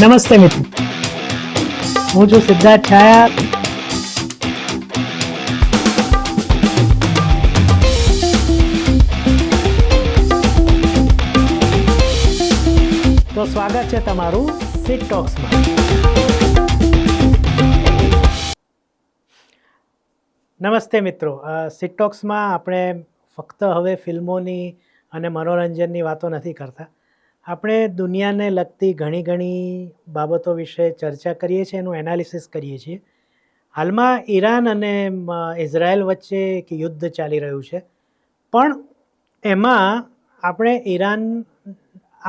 નમસ્તે મિત્રો. હું છું સિદ્ધાર્થ છાયા. તો સ્વાગત છે તમારું સિટ ટોક્સમાં નમસ્તે મિત્રો. સિટ ટોક્સમાં આપણે ફક્ત હવે ફિલ્મોની અને મનોરંજનની વાતો નથી કરતા. આપણે દુનિયાને લગતી ઘણી ઘણી બાબતો વિશે ચર્ચા કરીએ છીએ, એનું એનાલિસિસ કરીએ છીએ. હાલમાં ઈરાન અને ઇઝરાયલ વચ્ચે એક યુદ્ધ ચાલી રહ્યું છે. પણ એમાં આપણે ઈરાન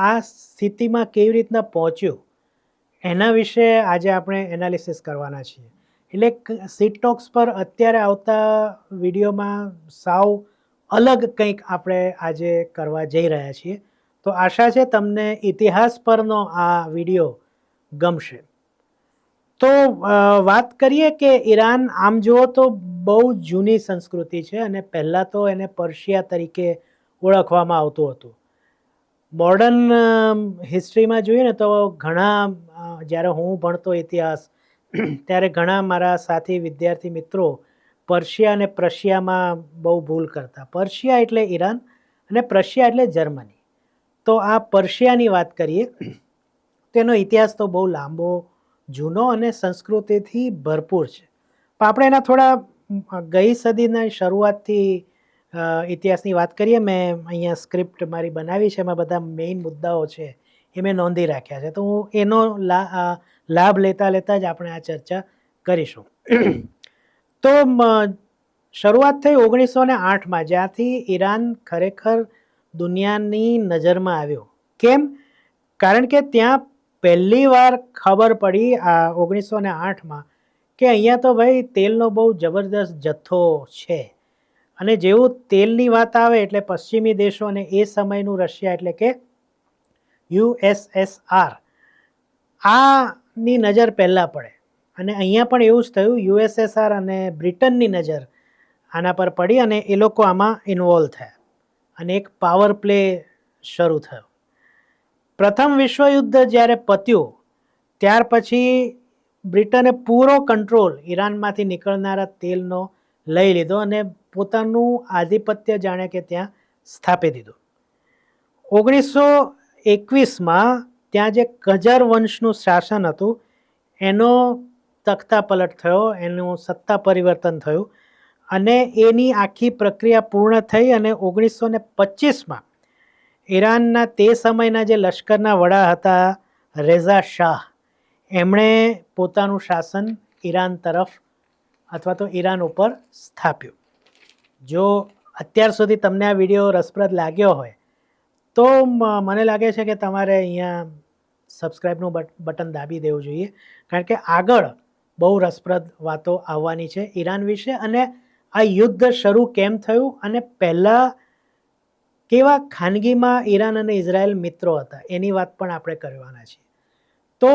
આ સ્થિતિમાં કેવી રીતના પહોંચ્યું, એના વિશે આજે આપણે એનાલિસિસ કરવાના છીએ. એટલે સીટ ટોક્સ પર અત્યારે આવતા વિડીયોમાં સાવ અલગ કંઈક આપણે આજે કરવા જઈ રહ્યા છીએ. તો આશા છે તમને ઇતિહાસ પરનો આ વીડિયો ગમશે. તો વાત કરીએ કે ઈરાન, આમ જુઓ તો બહુ જૂની સંસ્કૃતિ છે અને પહેલાં તો એને પર્શિયા તરીકે ઓળખવામાં આવતું હતું. મોડર્ન હિસ્ટ્રીમાં જોઈએ ને તો ઘણા જ્યારે હું ભણતો ઇતિહાસ, ત્યારે ઘણા મારા સાથી વિદ્યાર્થી મિત્રો પર્શિયા અને પ્રશિયામાં બહુ ભૂલ કરતા. પર્શિયા એટલે ઈરાન અને પ્રશિયા એટલે જર્મની. તો આ પર્શિયાની વાત કરીએ, તેનો ઇતિહાસ તો બહુ લાંબો, જૂનો અને સંસ્કૃતિથી ભરપૂર છે. પણ આપણે એના થોડા ગઈ સદીના શરૂઆતથી ઇતિહાસની વાત કરીએ, મેં અહીંયા સ્ક્રિપ્ટ મારી બનાવી છે, એમાં બધા મેઇન મુદ્દાઓ છે, એ મેં નોંધી રાખ્યા છે. તો હું એનો લાભ લેતા લેતા જ આપણે આ ચર્ચા કરીશું. તો શરૂઆત થઈ ઓગણીસો ને આઠમાં, જ્યાંથી ઈરાન ખરેખર દુનિયાની નજરમાં આવ્યો. કેમ? કારણ કે ત્યાં પહેલી વાર ખબર પડી આ ઓગણીસો ને આઠમાં કે અહીંયા તો ભાઈ તેલનો બહુ જબરદસ્ત જથ્થો છે. અને જેવું તેલની વાત આવે એટલે પશ્ચિમી દેશો અને એ સમયનું રશિયા એટલે કે યુએસએસઆર. આની નજર પહેલાં પડે. અને અહીંયા પણ એવું જ થયું, યુએસએસઆર અને બ્રિટનની નજર આના પર પડી અને એ લોકો આમાં ઇન્વોલ્વ થયા. અને એક પાવર પ્લે શરૂ થયો. પ્રથમ વિશ્વયુદ્ધ જ્યારે પત્યું, ત્યાર પછી બ્રિટને પૂરો કંટ્રોલ ઈરાનમાંથી નીકળનારા તેલનો લઈ લીધો અને પોતાનું આધિપત્ય જાણે કે ત્યાં સ્થાપી દીધું. ઓગણીસો એકવીસમાં ત્યાં જે કજર વંશનું શાસન હતું, એનો તખ્તા પલટ થયો, એનું સત્તા પરિવર્તન થયું અને એની આખી પ્રક્રિયા પૂર્ણ થઈ અને ઓગણીસો ને પચીસમાં ઈરાનના તે સમયના જે લશ્કરના વડા હતા, રેઝા શાહ, એમણે પોતાનું શાસન ઈરાન તરફ અથવા તો ઈરાન ઉપર સ્થાપ્યું. જો અત્યાર સુધી તમને આ વીડિયો રસપ્રદ લાગ્યો હોય, તો મને લાગે છે કે તમારે અહીંયા સબસ્ક્રાઈબનું બટન દાબી દેવું જોઈએ. કારણ કે આગળ બહુ રસપ્રદ વાતો આવવાની છે ઈરાન વિશે અને આ યુદ્ધ શરૂ કેમ થયું અને પહેલાં કેવા ખાનગીમાં ઈરાન અને ઇઝરાયલ મિત્રો હતા? એની વાત પણ આપણે કરવાના છીએ. તો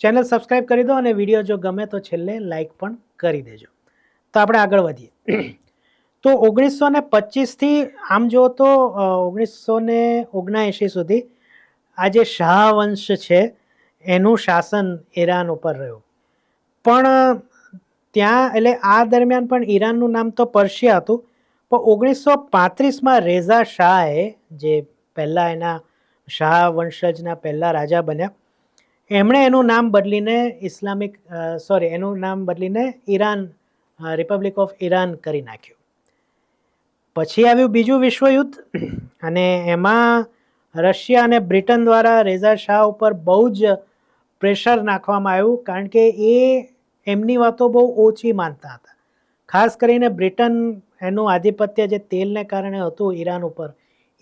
ચેનલ સબસ્ક્રાઈબ કરી દો અને વીડિયો જો ગમે તો છેલ્લે લાઈક પણ કરી દેજો. તો આપણે આગળ વધીએ. તો ઓગણીસો ને પચીસથી આમ જુઓ તો ઓગણીસો ને ઓગણએંશી સુધી આ જે શાહ વંશ છે, એનું શાસન ઈરાન ઉપર રહ્યું. પણ ત્યાં, એટલે આ દરમિયાન પણ ઈરાનનું નામ તો પર્શિયા હતું, પણ ઓગણીસો પાંત્રીસમાં રેઝા શાહે, જે પહેલાં એના શાહ વંશજના પહેલાં રાજા બન્યા, એમણે એનું નામ બદલીને ઇસ્લામિક સોરી એનું નામ બદલીને ઈરાન રિપબ્લિક ઓફ ઈરાન કરી નાખ્યું. પછી આવ્યું બીજું વિશ્વયુદ્ધ, અને એમાં રશિયા અને બ્રિટન દ્વારા રેઝા શાહ ઉપર બહુ જ પ્રેશર નાખવામાં આવ્યું, કારણ કે એ એમની વાતો બહુ ઓછી માનતા હતા. ખાસ કરીને બ્રિટન એનું આધિપત્ય જે તેલને કારણે હતું ઈરાન ઉપર,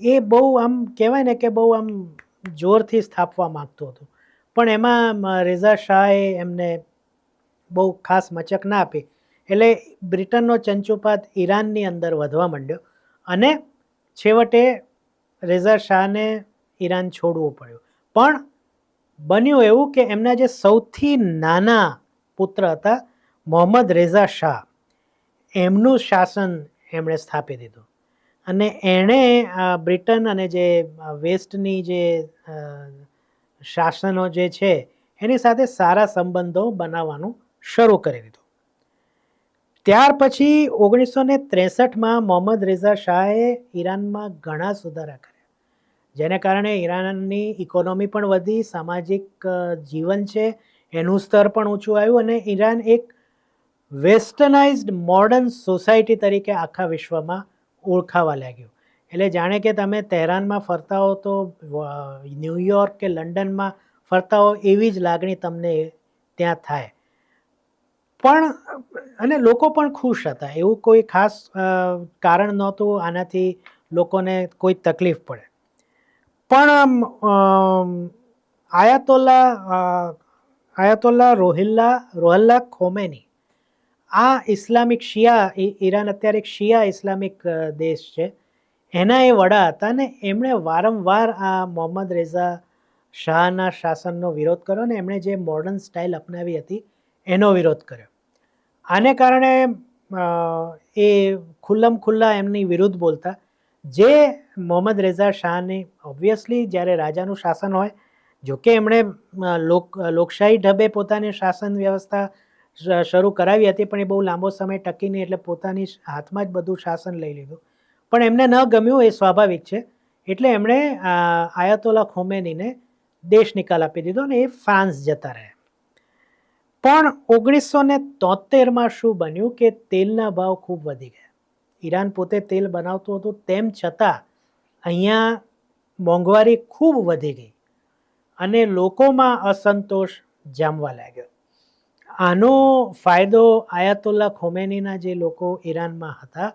એ બહુ આમ કહેવાય ને કે બહુ આમ જોરથી સ્થાપવા માગતું હતું. પણ એમાં રેઝા શાહે એમને બહુ ખાસ મચક ના આપી. એટલે બ્રિટનનો ચંચુપાત ઈરાનની અંદર વધવા માંડ્યો અને છેવટે રેઝા શાહને ઈરાન છોડવું પડ્યું. પણ બન્યું એવું કે એમના જે સૌથી નાના પુત્ર હતા મોહમ્મદ રેઝા શાહ. એમનું શાસન એમણે સ્થાપી દીધું. અને એણે બ્રિટન અને જે વેસ્ટની જે શાસનો જે છે, એની સાથે સારા સંબંધો બનાવવાનું શરૂ કરી દીધું. ત્યાર પછી ઓગણીસો ને ત્રેસઠમાં મોહમ્મદ રેઝા શાહે ઈરાનમાં ઘણા સુધારા કર્યા. જેને કારણે ઈરાનની ઇકોનોમી પણ વધી, સામાજિક જીવન છે એનું સ્તર પણ ઊંચું આવ્યું અને ઈરાન એક વેસ્ટર્નાઇઝડ મોડર્ન સોસાયટી તરીકે આખા વિશ્વમાં ઓળખાવા લાગ્યું. એટલે જાણે કે તમે તહેરાનમાં ફરતા હો તો ન્યૂયોર્ક કે લંડનમાં ફરતા હો એવી જ લાગણી તમને ત્યાં થાય. પણ, અને લોકો પણ ખુશ હતા. એવું કોઈ ખાસ કારણ નહોતું, આનાથી લોકોને કોઈ તકલીફ પડે. પણ આયાતોલ્લા આયાતોલ્લા રોહિલ્લા રોહલ્લા ખોમેની આ ઇસ્લામિક શિયા ઈરાન અત્યારે એક શિયા ઇસ્લામિક દેશ છે। એના એ વડા હતા ને એમણે વારંવાર આ મોહમ્મદ રેઝા શાહના શાસનનો વિરોધ કર્યો ને એમણે જે મોડર્ન સ્ટાઇલ અપનાવી હતી, એનો વિરોધ કર્યો। આને કારણે એ ખુલ્લમ ખુલ્લા એમની વિરુદ્ધ બોલતા, જે મોહમ્મદ રેઝા શાહની ઓબ્વિયસલી જ્યારે રાજાનું શાસન હોય જોકે એમણે લોક લોકશાહી ઢબે પોતાની શાસન વ્યવસ્થા શરૂ કરાવી હતી, પણ એ બહુ લાંબો સમય ટકી નહીં એટલે પોતાની હાથમાં જ બધું શાસન લઈ લીધું. પણ એમને ન ગમ્યું એ સ્વાભાવિક છે. એટલે એમણે આયાતોલા ખોમેનીને દેશ નિકાલ આપી દીધો અને એ ફ્રાન્સ જતા રહ્યા. પણ ઓગણીસો ને તોતેરમાં શું બન્યું કે તેલના ભાવ ખૂબ વધી ગયા. ઈરાન પોતે તેલ બનાવતું હતું, તેમ છતાં અહીંયા મોંઘવારી ખૂબ વધી ગઈ. અને લોકોમાં અસંતોષ જામવા લાગ્યો. આનો ફાયદો આયાતુલ્લા ખોમેનીના જે લોકો ઈરાનમાં હતા,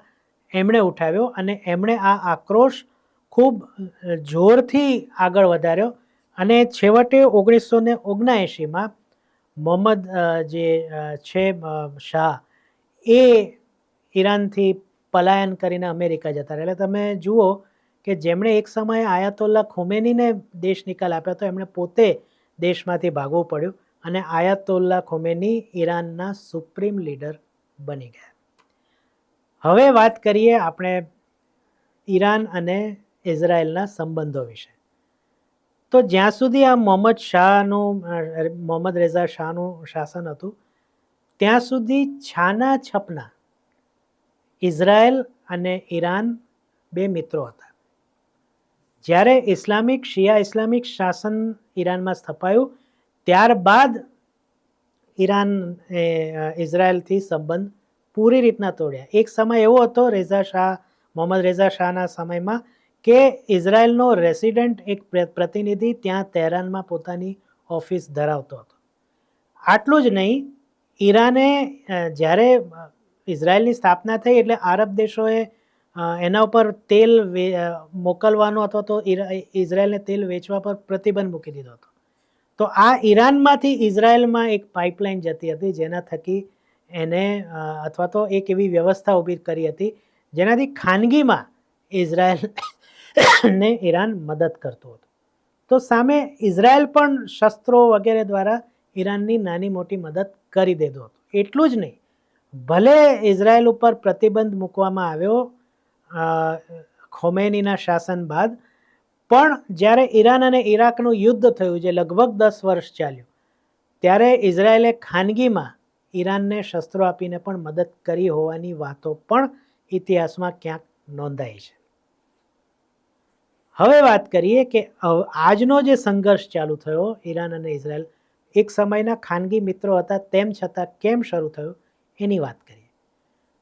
એમણે ઉઠાવ્યો અને એમણે આ આક્રોશ ખૂબ જોરથી આગળ વધાર્યો અને છેવટે ઓગણીસો ને ઓગણએંશીમાં મોહમ્મદ જે છે શાહ, એ ઈરાનથી પલાયન કરીને અમેરિકા જતા રહ્યા. એટલે તમે જુઓ કે જેમણે એક સમયે આયાતોલ્લા ખુમેનીને દેશ નિકાલ આપ્યો હતો, એમણે પોતે દેશમાંથી ભાગવું પડ્યું અને આયાતોલ્લા ખુમેની ઈરાનના સુપ્રીમ લીડર બની ગયા. હવે વાત કરીએ આપણે ઈરાન અને ઇઝરાયલના સંબંધો વિશે. તો જ્યાં સુધી આ મોહમ્મદ શાહનું મોહમ્મદ રેઝા શાહનું શાસન હતું, ત્યાં સુધી છાના છપના ઇઝરાયલ અને ઈરાન બે મિત્રો હતા. જ્યારે ઇસ્લામિક, શિયા ઇસ્લામિક શાસન ઈરાનમાં સ્થપાયું, ત્યારબાદ ઈરાન એ ઇઝરાયલથી સંબંધ પૂરી રીતના તોડ્યા. એક સમય એવો હતો રેઝા શાહ, મોહમ્મદ રેઝા શાહના સમયમાં કે ઇઝરાયલનો રેસિડેન્ટ એક પ્રતિનિધિ ત્યાં તહેરાનમાં પોતાની ઓફિસ ધરાવતો હતો. આટલું જ નહીં, ઈરાને જ્યારે ઇઝરાયલની સ્થાપના થઈ એટલે આરબ દેશોએ એના ઉપર તેલ મોકલવાનો અથવા તો ઇઝરાયલને તેલ વેચવા પર પ્રતિબંધ મૂકી દીધો હતો. તો આ ઈરાનમાંથી ઇઝરાયલમાં એક પાઇપલાઇન જતી હતી જેના થકી એને અથવા તો એક એવી વ્યવસ્થા ઊભી કરી હતી જેનાથી ખાનગીમાં ઇઝરાયલ ને ઈરાન મદદ કરતું હતું. તો સામે ઇઝરાયલ પણ શસ્ત્રો વગેરે દ્વારા ઈરાનની નાની મોટી મદદ કરી દેતું હતું. એટલું જ નહીં, ભલે ઇઝરાયલ ઉપર પ્રતિબંધ મૂકવામાં આવ્યો ખોમેનીના શાસન બાદ. પણ જ્યારે ઈરાન અને ઈરાકનું યુદ્ધ થયું, જે લગભગ દસ વર્ષ ચાલ્યું, ત્યારે ઇઝરાયેલે ખાનગીમાં ઈરાનને શસ્ત્રો આપીને પણ મદદ કરી હોવાની વાતો પણ ઇતિહાસમાં ક્યાંક નોંધાઈ છે. હવે વાત કરીએ કે આજનો જે સંઘર્ષ ચાલુ થયો ઈરાન અને ઇઝરાયલ, એક સમયના ખાનગી મિત્રો હતા, તેમ છતાં કેમ શરૂ થયો, એની વાત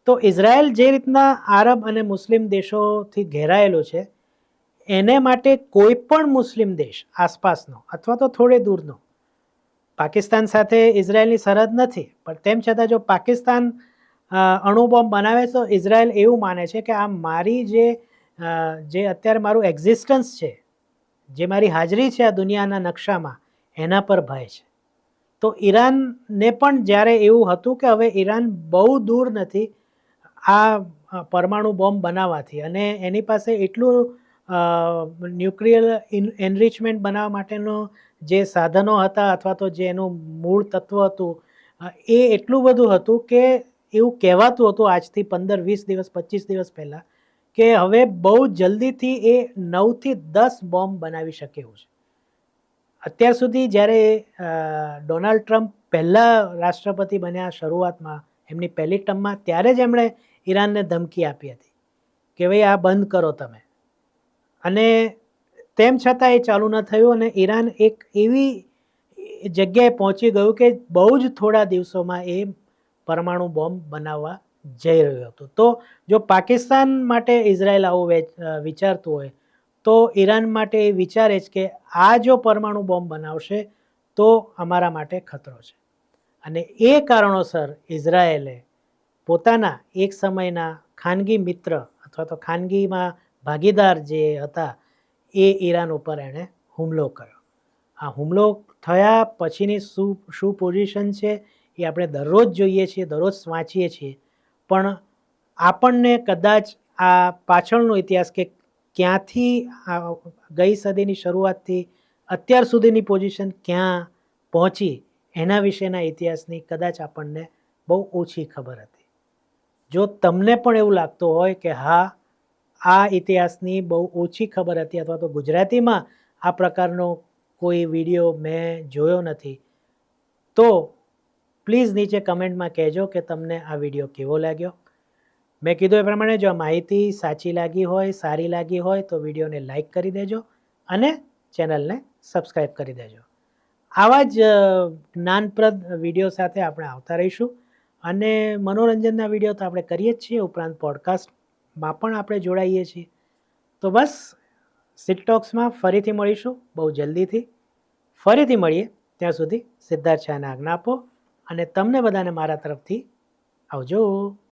તો ઇઝરાયલ જે રીતના આરબ અને મુસ્લિમ દેશોથી ઘેરાયેલો છે, એને માટે કોઈ પણ મુસ્લિમ દેશ આસપાસનો અથવા તો થોડે દૂરનો, પાકિસ્તાન સાથે ઇઝરાયલની સરહદ નથી, પણ તેમ છતાં જો પાકિસ્તાન અણુબોમ્બ બનાવે તો ઇઝરાયલ એવું માને છે કે આ મારી જે જે અત્યારે મારું એક્ઝિસ્ટન્સ છે, જે મારી હાજરી છે આ દુનિયાના નકશામાં, એના પર ભય છે. તો ઈરાનને પણ જ્યારે એવું હતું કે હવે ઈરાન બહુ દૂર નથી આ પરમાણુ બોમ્બ બનાવવાથી અને એની પાસે એટલું ન્યુક્લિયર એનરિચમેન્ટ બનાવવા માટેનો જે સાધનો હતા અથવા તો જે એનું મૂળ તત્વ હતું એ એટલું બધું હતું કે એવું કહેવાતું હતું આજથી પંદર, વીસ દિવસ, પચીસ દિવસ પહેલાં કે હવે બહુ જલ્દીથી એ નવથી દસ બોમ્બ બનાવી શકે એવું છે. અત્યાર સુધી જ્યારે ડોનાલ્ડ ટ્રમ્પ પહેલાં રાષ્ટ્રપતિ બન્યા શરૂઆતમાં, એમની પહેલી ટર્મમાં, ત્યારે જ એમણે ઈરાનને ધમકી આપી હતી કે ભાઈ આ બંધ કરો તમે. અને તેમ છતાં એ ચાલુ ન થયું અને ઈરાન એક એવી જગ્યાએ પહોંચી ગયું કે બહુ જ થોડા દિવસોમાં એ પરમાણુ બોમ્બ બનાવવા જઈ રહ્યું હતું. તો જો પાકિસ્તાન માટે ઇઝરાયલ આવું વેચ- વિચારતું હોય, તો ઈરાન માટે એ વિચારે જ કે આ જો પરમાણુ બોમ્બ બનાવશે તો અમારા માટે ખતરો છે. અને એ કારણોસર ઇઝરાયેલે પોતાના એક સમયના ખાનગી મિત્ર અથવા તો ખાનગીમાં ભાગીદાર જે હતા, એ ઈરાન ઉપર એણે હુમલો કર્યો. આ હુમલો થયા પછીની શું શું પોઝિશન છે એ આપણે દરરોજ જોઈએ છીએ, દરરોજ વાંચીએ છીએ. પણ આપણને કદાચ આ પાછળનો ઇતિહાસ કે ક્યાંથી ગઈ સદીની શરૂઆતથી અત્યાર સુધીની પોઝિશન ક્યાં પહોંચી, એના વિશેના ઇતિહાસની કદાચ આપણને બહુ ઓછી ખબર હતી. જો તમને પણ એવું લાગતું હોય કે હા, આ ઇતિહાસની બહુ ઓછી ખબર હતી અથવા તો ગુજરાતીમાં આ પ્રકારનો કોઈ વીડિયો મેં જોયો નથી, તો પ્લીઝ નીચે કમેન્ટમાં કહેજો કે તમને આ વીડિયો કેવો લાગ્યો. મેં કીધું એ પ્રમાણે જો માહિતી સાચી લાગી હોય, સારી લાગી હોય, તો વિડીયોને લાઈક કરી દેજો અને ચેનલને સબસ્ક્રાઈબ કરી દેજો. આવા જ જ્ઞાનપ્રદ વીડિયો સાથે આપણે આવતા રહીશું. અને મનોરંજનના વીડિયો તો આપણે કરીએ જ છીએ, ઉપરાંત પોડકાસ્ટમાં પણ આપણે જોડાઈએ છીએ. તો બસ સિટટોક્સમાં ફરીથી મળીશું, બહુ જલ્દીથી. ફરીથી મળીએ, ત્યાં સુધી સિદ્ધાર્થ શાહને આજ્ઞા આપો, અને તમને બધાને મારા તરફથી આવજો.